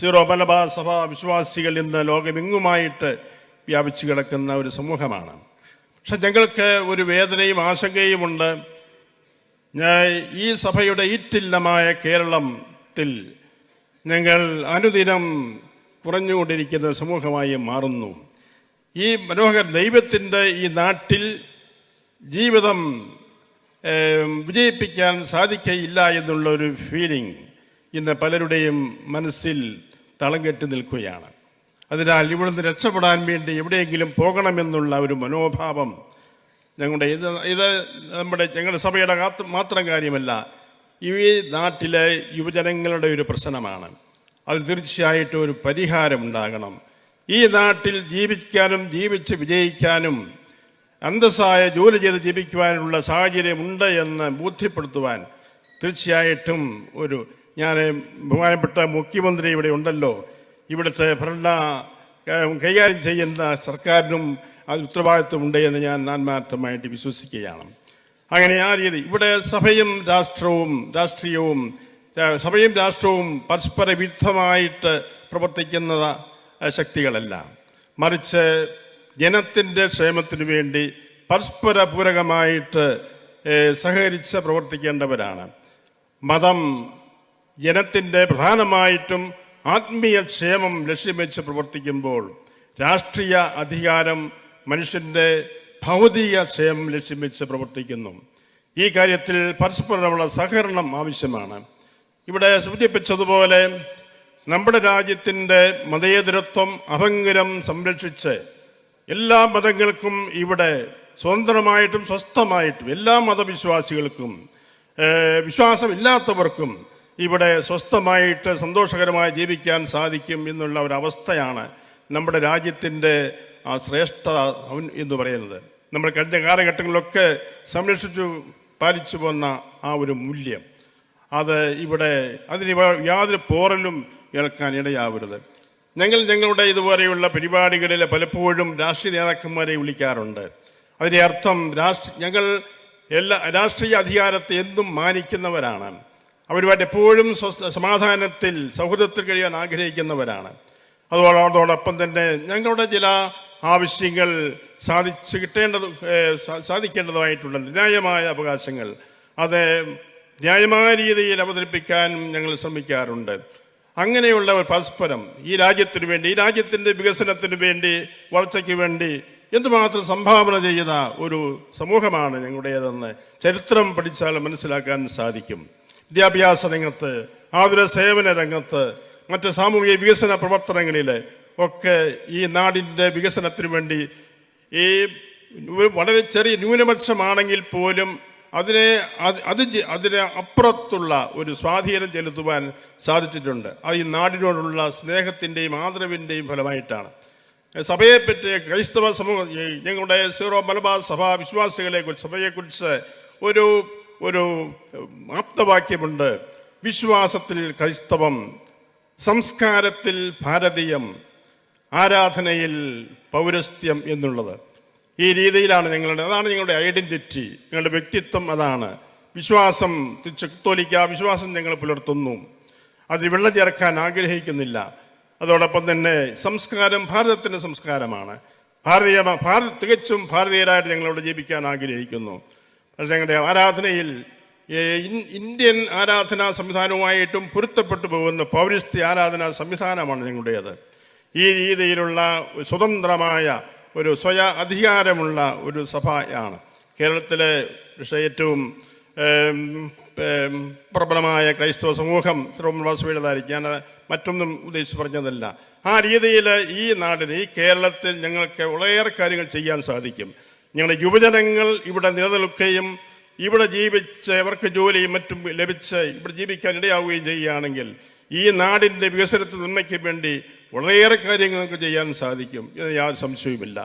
Zero Malabar സഭ വിശ്വാസികൾ ഇന്ന് ലോകമെങ്ങുമായിട്ട് വ്യാപിച്ചു കിടക്കുന്ന ഒരു സമൂഹമാണ്. പക്ഷെ ഞങ്ങൾക്ക് ഒരു വേദനയും ആശങ്കയുമുണ്ട്. ഞാൻ ഈ സഭയുടെ ഈറ്റില്ലമായ കേരളത്തിൽ ഞങ്ങൾ അനുദിനം കുറഞ്ഞുകൊണ്ടിരിക്കുന്ന സമൂഹമായി മാറുന്നു. ഈ മനോഹർ ദൈവത്തിന്റെ ഈ നാട്ടിൽ ജീവിതം വിജയിപ്പിക്കാൻ സാധിക്കയില്ല എന്നുള്ളൊരു ഫീലിംഗ് ഇന്ന് പലരുടെയും മനസ്സിൽ തളം കെട്ടി നിൽക്കുകയാണ്. അതിനാൽ ഇവിടുന്ന് രക്ഷപ്പെടാൻ വേണ്ടി എവിടെയെങ്കിലും പോകണമെന്നുള്ള ഒരു മനോഭാവം ഞങ്ങളുടെ ഇത് ഇത് നമ്മുടെ ഞങ്ങളുടെ സഭയുടെ മാത്രം കാര്യമല്ല ഈ നാട്ടിലെ യുവജനങ്ങളുടെ ഒരു പ്രശ്നമാണ്. അത് തീർച്ചയായിട്ടും ഒരു പരിഹാരം ഉണ്ടാകണം. ഈ നാട്ടിൽ ജീവിക്കാനും ജീവിച്ച് വിജയിക്കാനും അന്തസ്സായ ജോലി ചെയ്ത് ജീവിക്കുവാനുള്ള സാഹചര്യമുണ്ട് എന്ന് ബോധ്യപ്പെടുത്തുവാൻ തീർച്ചയായിട്ടും ഒരു ഞാൻ ബഹുമാനപ്പെട്ട മുഖ്യമന്ത്രി ഇവിടെ ഉണ്ടല്ലോ. ഇവിടുത്തെ ഭരണ കൈകാര്യം ചെയ്യുന്ന സർക്കാരിനും അത് ഉത്തരവാദിത്വമുണ്ട് എന്ന് ഞാൻ ആത്മാർത്ഥമായിട്ട് വിശ്വസിക്കുകയാണ്. അങ്ങനെ ആ രീതി. ഇവിടെ സഭയും രാഷ്ട്രവും രാഷ്ട്രീയവും സഭയും രാഷ്ട്രവും പരസ്പര വിരുദ്ധമായിട്ട് പ്രവർത്തിക്കുന്ന ശക്തികളല്ല. മറിച്ച് ജനത്തിന്റെ ക്ഷേമത്തിനു വേണ്ടി പരസ്പര പൂരകമായിട്ട് സഹകരിച്ച് പ്രവർത്തിക്കേണ്ടവരാണ്. മതം ജനത്തിന്റെ പ്രധാനമായിട്ടും ആത്മീയ ക്ഷേമം ലക്ഷ്യം വെച്ച് പ്രവർത്തിക്കുമ്പോൾ രാഷ്ട്രീയ അധികാരം മനുഷ്യന്റെ ഭൗതിക ക്ഷേമം ലക്ഷ്യം വെച്ച് പ്രവർത്തിക്കുന്നു. ഈ കാര്യത്തിൽ പരസ്പരമുള്ള സഹകരണം ആവശ്യമാണ്. ഇവിടെ സൂചിപ്പിച്ചതുപോലെ നമ്മുടെ രാജ്യത്തിന്റെ മതേതരത്വം അഭംഗരം സംരക്ഷിച്ച് എല്ലാ മതങ്ങൾക്കും ഇവിടെ സ്വതന്ത്രമായിട്ടും സ്വസ്ഥമായിട്ടും എല്ലാ മതവിശ്വാസികൾക്കും വിശ്വാസമില്ലാത്തവർക്കും ഇവിടെ സ്വസ്ഥമായിട്ട് സന്തോഷകരമായി ജീവിക്കാൻ സാധിക്കും എന്നുള്ള ഒരവസ്ഥയാണ് നമ്മുടെ രാജ്യത്തിന്റെ ആ ശ്രേഷ്ഠ എന്ന് പറയുന്നത്. നമ്മൾ കഴിഞ്ഞ കാലഘട്ടങ്ങളിലൊക്കെ സംരക്ഷിച്ചു പാലിച്ചു പോന്ന ആ ഒരു മൂല്യം. അത് ഇവിടെ അതിന് യാതൊരു പോറലും ഏൽക്കാൻ ഇടയാവരുത്. ഞങ്ങൾ ഞങ്ങളുടെ ഇതുപോലെയുള്ള പരിപാടികളിൽ പലപ്പോഴും രാഷ്ട്രീയ നേതാക്കന്മാരെ വിളിക്കാറുണ്ട്. അതിന്റെ അർത്ഥം രാഷ്ട്ര ഞങ്ങൾ എല്ലാ രാഷ്ട്രീയ അധികാരത്തെ എന്തും മാനിക്കുന്നവരാണ്. അവരുമായിട്ട് എപ്പോഴും സ്വസ്ഥ സമാധാനത്തിൽ സൗഹൃദത്തിൽ കഴിയാൻ ആഗ്രഹിക്കുന്നവരാണ്. അതോടൊപ്പം തന്നെ ഞങ്ങളുടെ ചില ആവശ്യങ്ങൾ സാധിച്ചു കിട്ടേണ്ടത് സാധിക്കേണ്ടതുമായിട്ടുള്ള ന്യായമായ അവകാശങ്ങൾ. അത് ന്യായമായ രീതിയിൽ അവതരിപ്പിക്കാൻ ഞങ്ങൾ ശ്രമിക്കാറുണ്ട്. അങ്ങനെയുള്ള ഒരു പരസ്പരം ഈ രാജ്യത്തിനു വേണ്ടി ഈ രാജ്യത്തിന്റെ വികസനത്തിന് വേണ്ടി വളർച്ചയ്ക്ക് വേണ്ടി എന്തുമാത്രം സംഭാവന ചെയ്ത ഒരു സമൂഹമാണ് ഞങ്ങളുടേതെന്ന് ചരിത്രം പഠിച്ചാൽ മനസ്സിലാക്കാൻ സാധിക്കും. വിദ്യാഭ്യാസ രംഗത്ത് ആതുര സേവന രംഗത്ത് മറ്റ് സാമൂഹിക വികസന പ്രവർത്തനങ്ങളിൽ ഒക്കെ ഈ നാടിന്റെ വികസനത്തിനു വേണ്ടി ഈ വളരെ ചെറിയ ന്യൂനപക്ഷമാണെങ്കിൽ പോലും അതിനെ അത് അതിന് അപ്പുറത്തുള്ള ഒരു സ്വാധീനം ചെലുത്തുവാൻ സാധിച്ചിട്ടുണ്ട്. അത് ഈ നാടിനോടുള്ള സ്നേഹത്തിന്റെയും ആദരവിന്റെയും ഫലമായിട്ടാണ്. സഭയെപ്പറ്റി ക്രൈസ്തവ സമൂഹം ഞങ്ങളുടെ സീറോ മലബാർ സഭാ വിശ്വാസികളെ കുറിച്ച് സഭയെക്കുറിച്ച് ഒരു ഒരു ആപ്തവാക്യമുണ്ട്. വിശ്വാസത്തിൽ ക്രൈസ്തവം സംസ്കാരത്തിൽ ഭാരതീയം ആരാധനയിൽ പൗരസ്ത്യം എന്നുള്ളത്. ഈ രീതിയിലാണ് നിങ്ങളുടെ അതാണ് നിങ്ങളുടെ ഐഡന്റിറ്റി നിങ്ങളുടെ വ്യക്തിത്വം അതാണ്. വിശ്വാസം കത്തോലിക്ക വിശ്വാസം ഞങ്ങൾ പുലർത്തുന്നു. അതിൽ വെള്ളം ചേർക്കാൻ ആഗ്രഹിക്കുന്നില്ല. അതോടൊപ്പം തന്നെ സംസ്കാരം ഭാരതത്തിന്റെ സംസ്കാരമാണ്. ഭാരതീയ ഭാരത തികച്ചും ഭാരതീയരായിട്ട് ഞങ്ങളോട് ജീവിക്കാൻ ആഗ്രഹിക്കുന്നു. ഞങ്ങളുടെ ആരാധനയിൽ ഇന്ത്യൻ ആരാധനാ സംവിധാനവുമായിട്ടും പൊരുത്തപ്പെട്ടു പോകുന്ന പൗരസ്ത്യ ആരാധനാ സംവിധാനമാണ് ഞങ്ങളുടേത് ഈ രീതിയിലുള്ള സ്വതന്ത്രമായ ഒരു സ്വയ അധികാരമുള്ള ഒരു സഭയാണ്. കേരളത്തിലെ ഏറ്റവും പ്രബലമായ ക്രൈസ്തവ സമൂഹം സർവമവാസവയുടേതായിരിക്കും ഞാൻ മറ്റൊന്നും ഉദ്ദേശിച്ച് പറഞ്ഞതല്ല. ആ രീതിയിൽ ഈ നാടിന് ഈ കേരളത്തിൽ ഞങ്ങൾക്ക് വളരെയേറെ കാര്യങ്ങൾ ചെയ്യാൻ സാധിക്കും. ഞങ്ങളുടെ യുവജനങ്ങൾ ഇവിടെ നിലനിൽക്കുകയും ഇവിടെ ജീവിച്ച് അവർക്ക് ജോലിയും മറ്റും ലഭിച്ച് ഇവിടെ ജീവിക്കാൻ ഇടയാവുകയും ചെയ്യുകയാണെങ്കിൽ ഈ നാടിന്റെ വികസനത്തിന് നന്മയ്ക്ക് വേണ്ടി വളരെയേറെ കാര്യങ്ങൾ നമുക്ക് ചെയ്യാൻ സാധിക്കും ഇതിന് യാതൊരു സംശയവുമില്ല.